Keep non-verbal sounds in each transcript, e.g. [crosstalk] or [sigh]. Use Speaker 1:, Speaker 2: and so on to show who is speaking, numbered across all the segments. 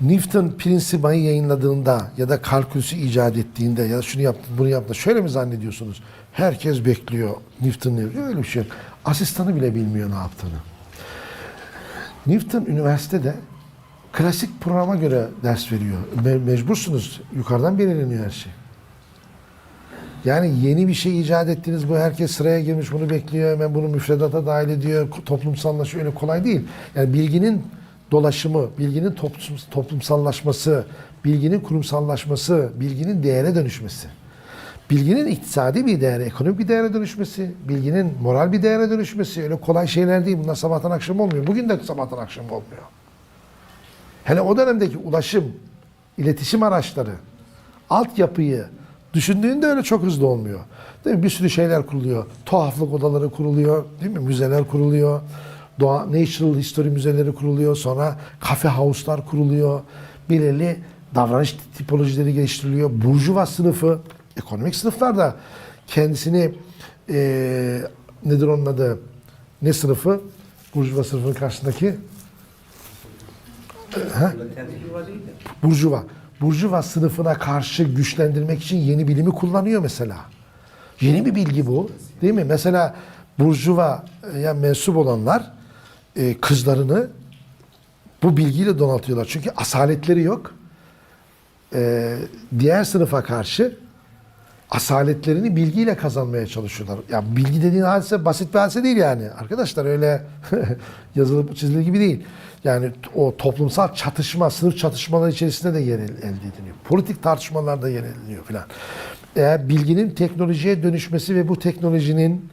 Speaker 1: Newton Principa'yı yayınladığında ya da kalkülüsü icat ettiğinde ya da şunu yaptı bunu yaptı şöyle mi zannediyorsunuz? Herkes bekliyor Newton. Öyle bir şey. Asistanı bile bilmiyor ne yaptığını. Newton üniversitede klasik programa göre ders veriyor. Me- mecbursunuz. Yukarıdan belirleniyor her şey. Yani yeni bir şey icat ettiniz bu herkes sıraya girmiş bunu bekliyor hemen bunu müfredata dahil ediyor toplumsallaşıyor öyle kolay değil. Yani bilginin dolaşımı, bilginin toplum, toplumsallaşması, bilginin kurumsallaşması, bilginin değere dönüşmesi. Bilginin iktisadi bir değere, ekonomik bir değere dönüşmesi, bilginin moral bir değere dönüşmesi öyle kolay şeyler değil. Bunlar sabahtan akşam olmuyor. Bugün de sabahtan akşam olmuyor. Hele o dönemdeki ulaşım, iletişim araçları, altyapıyı düşündüğünde öyle çok hızlı olmuyor. Değil mi? Bir sürü şeyler kuruluyor. Tuhaflık odaları kuruluyor, değil mi? Müzeler kuruluyor. Doğa, Natural History müzeleri kuruluyor. Sonra kafe house'lar kuruluyor. Belirli davranış tipolojileri geliştiriliyor. Burjuva sınıfı, ekonomik sınıflar da kendisini eee nedir onun adı? Ne sınıfı? Burjuva sınıfının karşısındaki Burjuva. Burjuva sınıfına karşı güçlendirmek için yeni bilimi kullanıyor mesela. Yeni bir bilgi bu. Değil mi? Mesela Burjuva'ya mensup olanlar e, kızlarını bu bilgiyle donatıyorlar. Çünkü asaletleri yok. E, diğer sınıfa karşı asaletlerini bilgiyle kazanmaya çalışıyorlar. Ya bilgi dediğin hadise basit bir hadise değil yani. Arkadaşlar öyle [laughs] yazılıp çizilir gibi değil. Yani o toplumsal çatışma, sınıf çatışmaları içerisinde de yer el- elde ediliyor. Politik tartışmalarda yer ediliyor filan. Eğer bilginin teknolojiye dönüşmesi ve bu teknolojinin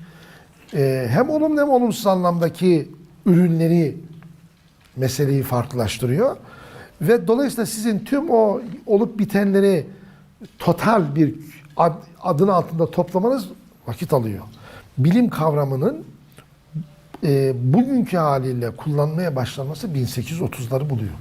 Speaker 1: e, hem olumlu hem olumsuz anlamdaki ürünleri meseleyi farklılaştırıyor. Ve dolayısıyla sizin tüm o olup bitenleri total bir ad, adın altında toplamanız vakit alıyor. Bilim kavramının e, bugünkü haliyle kullanmaya başlanması 1830'ları buluyor.